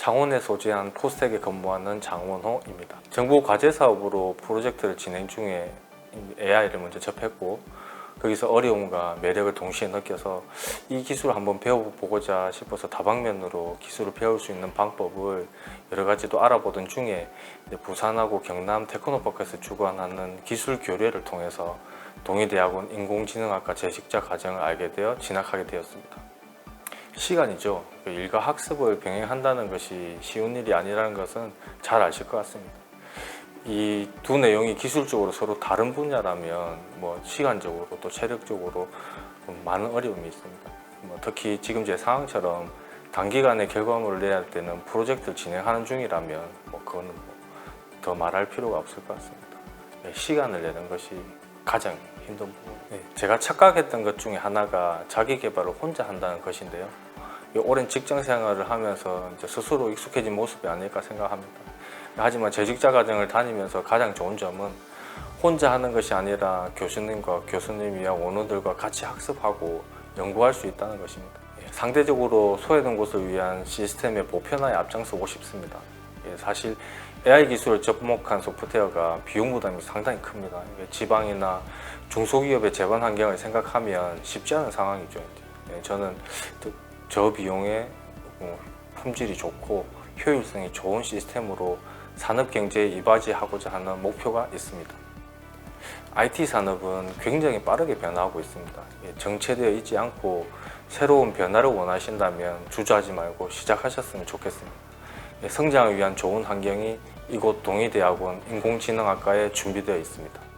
창원에 소재한 포스텍에 근무하는 장원호입니다. 정부 과제 사업으로 프로젝트를 진행 중에 AI를 먼저 접했고 거기서 어려움과 매력을 동시에 느껴서 이 기술을 한번 배워보고자 싶어서 다방면으로 기술을 배울 수 있는 방법을 여러 가지도 알아보던 중에 부산하고 경남 테크노파크에서 주관하는 기술 교류를 통해서 동의대학원 인공지능학과 재직자 과정을 알게 되어 진학하게 되었습니다. 시간이죠. 그 일과 학습을 병행한다는 것이 쉬운 일이 아니라는 것은 잘 아실 것 같습니다. 이 두 내용이 기술적으로 서로 다른 분야라면 뭐 시간적으로 또 체력적으로 좀 많은 어려움이 있습니다. 뭐 특히 지금 제 상황처럼 단기간에 결과물을 내야 할 때는 프로젝트를 진행하는 중이라면 뭐 그거는 뭐 더 말할 필요가 없을 것 같습니다. 네, 시간을 내는 것이 가장 힘든 부분. 네, 제가 착각했던 것 중에 하나가 자기 개발을 혼자 한다는 것인데요. 이 오랜 직장 생활을 하면서 스스로 익숙해진 모습이 아닐까 생각합니다. 하지만 재직자 과정을 다니면서 가장 좋은 점은 혼자 하는 것이 아니라 교수님과 교수님이야 원우들과 같이 학습하고 연구할 수 있다는 것입니다. 예, 상대적으로 소외된 곳을 위한 시스템의 보편화에 앞장서고 싶습니다. 예, 사실 AI 기술을 접목한 소프트웨어가 비용 부담이 상당히 큽니다. 지방이나 중소기업의 재반 환경을 생각하면 쉽지 않은 상황이죠. 예, 저는 또 저 비용에 어, 품질이 좋고 효율성이 좋은 시스템으로 산업 경제에 이바지하고자 하는 목표가 있습니다. IT 산업은 굉장히 빠르게 변화하고 있습니다. 예, 정체되어 있지 않고 새로운 변화를 원하신다면 주저하지 말고 시작하셨으면 좋겠습니다. 예, 성장을 위한 좋은 환경이 이곳 동의대학원 인공지능학과에 준비되어 있습니다.